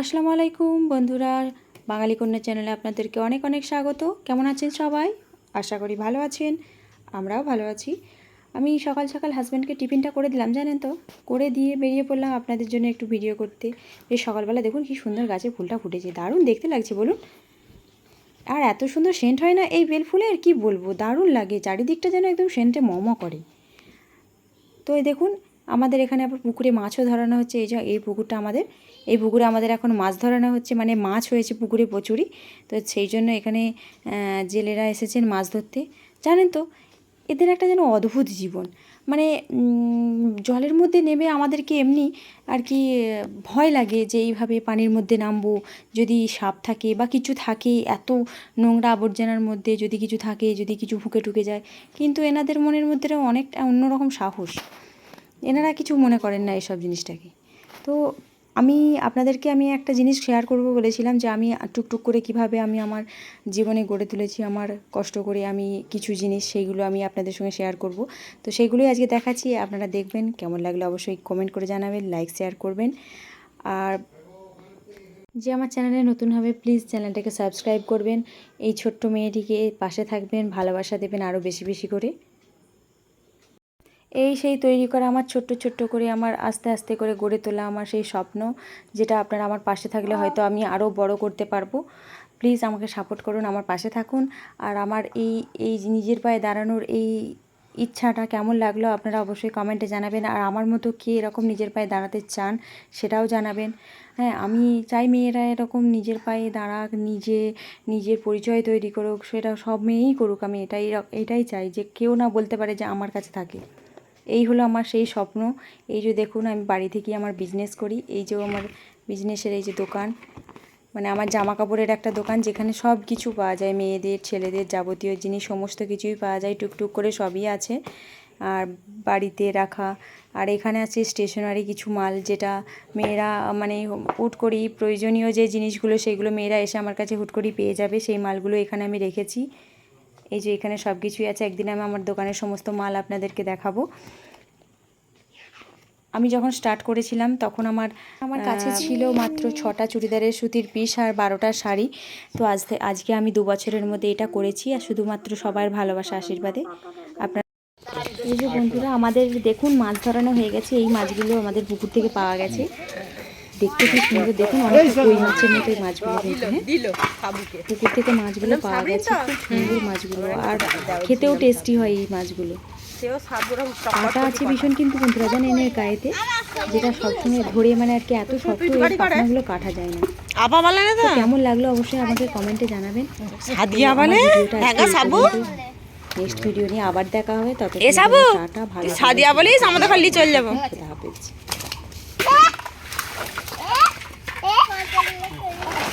আসসালামু আলাইকুম বন্ধুরা। বাঙালি কন্যা চ্যানেলে আপনাদেরকে অনেক অনেক স্বাগত। কেমন আছেন সবাই? আশা করি ভালো আছেন, আমরাও ভালো আছি। আমি সকাল সকাল হাজব্যান্ডকে টিফিনটা করে দিলাম, জানেন তো? করে দিয়ে বেরিয়ে পড়লাম আপনাদের জন্য একটু ভিডিও করতে। বেশ সকালবেলা দেখুন কি সুন্দর গাছে ফুলটা ফুটেছে, দারুণ দেখতে লাগছে, বলুন। আর এত সুন্দর সেন্ট হয় না এই বেল ফুলের? কি বলব? দারুণ লাগে, চারিদিকটা যেন একদম সেন্টে মম করে। তো এই দেখুন আমাদের এখানে আবার পুকুরে মাছও ধরানো হচ্ছে। এই এই পুকুরটা আমাদের, এই পুকুরে আমাদের এখন মাছ ধরানো হচ্ছে। মানে মাছ হয়েছে পুকুরে প্রচুরই। তো সেই জন্য এখানে জেলেরা এসেছেন মাছ ধরতে। জানেন তো, এদের একটা যেন অদ্ভুত জীবন। মানে জলের মধ্যে নেমে আমাদেরকে এমনি আর কি, ভয় লাগে যে এইভাবে পানির মধ্যে নামবো। যদি সাপ থাকে বা কিছু থাকে, এত নোংরা আবর্জনার মধ্যে যদি কিছু থাকে, যদি কিছু ফুকে টুকে যায়। কিন্তু এনাদের মনের মধ্যে অনেকটা অন্যরকম সাহস। এনারা কিছু মনে করেন না এসব জিনিসটাকে। তো আমি, আপনাদেরকে আমি একটা জিনিস শেয়ার করব বলেছিলাম যে আমি টুকটুক করে কীভাবে আমি আমার জীবনে গড়ে তুলেছি, আমার কষ্ট করে আমি কিছু জিনিস সেইগুলো আমি আপনাদের সঙ্গে শেয়ার করব। তো সেইগুলোই আজকে দেখাচ্ছি, আপনারা দেখবেন, কেমন লাগল অবশ্যই কমেন্ট করে জানাবেন লাইক শেয়ার করবেন। আর যে আমার চ্যানেলে নতুন হবে প্লিজ চ্যানেলটাকে সাবস্ক্রাইব করবেন। এই ছোট্ট মেয়েটিকে পাশে থাকবেন, ভালোবাসা দেবেন আরও বেশি বেশি করে। এই সেই তৈরি করা আমার ছোট্ট ছোট্ট করে আমার আস্তে আস্তে করে গড়ে তোলা আমার সেই স্বপ্ন যেটা আপনারা আমার পাশে থাকলে হয়তো আমি আরও বড় করতে পারব। প্লিজ আমাকে সাপোর্ট করুন আমার পাশে থাকুন। আর আমার এই এই নিজের পায়ে দাঁড়ানোর এই ইচ্ছাটা কেমন লাগল আপনারা অবশ্যই কমেন্টে জানাবেন। আর আমার মতো কে এরকম নিজের পায়ে দাঁড়াতে চান সেটাও জানাবেন। হ্যাঁ আমি চাই মেয়েরা এরকম নিজের পায়ে দাঁড়াক নিজে নিজের পরিচয় তৈরি করুক সেটা সব মেয়েই করুক আমি এটাই এটাই চাই যে কেউ না বলতে পারে যে আমার কাছে থাকে। এই হলো আমার সেই স্বপ্ন। এই যে দেখুন, আমি বাড়ি থেকেই আমার বিজনেস করি। এই যে আমার বিজনেসের এই যে দোকান মানে আমার জামা কাপড়ের একটা দোকান যেখানে সব কিছু পাওয়া যায়। মেয়েদের, ছেলেদের যাবতীয় জিনিস, সমস্ত কিছুই পাওয়া যায়। টুকটুক করে সবই আছে। আর বাড়িতে রাখা, আর এখানে আছে স্টেশনারি কিছু মাল যেটা মেয়েরা মানে হুট করেই প্রয়োজনীয় যে জিনিসগুলো, সেগুলো মেয়েরা এসে আমার কাছে হুট করেই পেয়ে যাবে। সেই মালগুলো এখানে আমি রেখেছি। এই যে এখানে সব কিছুই আছে একদিন আমি আমার দোকানের সমস্ত মাল আপনাদেরকে দেখাবো। আমি যখন স্টার্ট করেছিলাম তখন আমার আমার কাছে ছিল মাত্র ছটা চুড়িদারের সুতির পিস আর বারোটা শাড়ি। তো আজ আজকে আমি দু বছরের মধ্যে এটা করেছি আর শুধুমাত্র সবার ভালোবাসা আশীর্বাদে। আপনার এই যে বন্ধুরা আমাদের দেখুন মাছ ধরানো হয়ে গেছে এই মাছগুলো আমাদের পুকুর থেকে পাওয়া গেছে। দেখতে খুব সুন্দর। দেখুন অনেক কই মাছের মতো মাছগুলো হ্যাঁ? পুকুর থেকে মাছগুলো পাওয়া গেছে খুব সুন্দর মাছগুলো। আর খেতেও টেস্টি হয় এই মাছগুলো। কাটা আছে ভীষণ কিন্তু বন্ধুরা জানেন এর গায়েতে যেটা সবসময় ধরে মানে আর কি এত শক্ত এর পাখনাগুলো কাটা যায় না। আপা বলে না তো কেমন লাগল অবশ্যই আমাকে কমেন্টে জানাবেন। সাদিয়া বলে? হ্যাঁ সাবু। নেক্সট ভিডিও নিয়ে আবার দেখা হবে। তত এ সাবু। টাটা ভালো সাদিয়া বলিস আমাদের খালি চলে যাব। হাফেজ। 에? 에?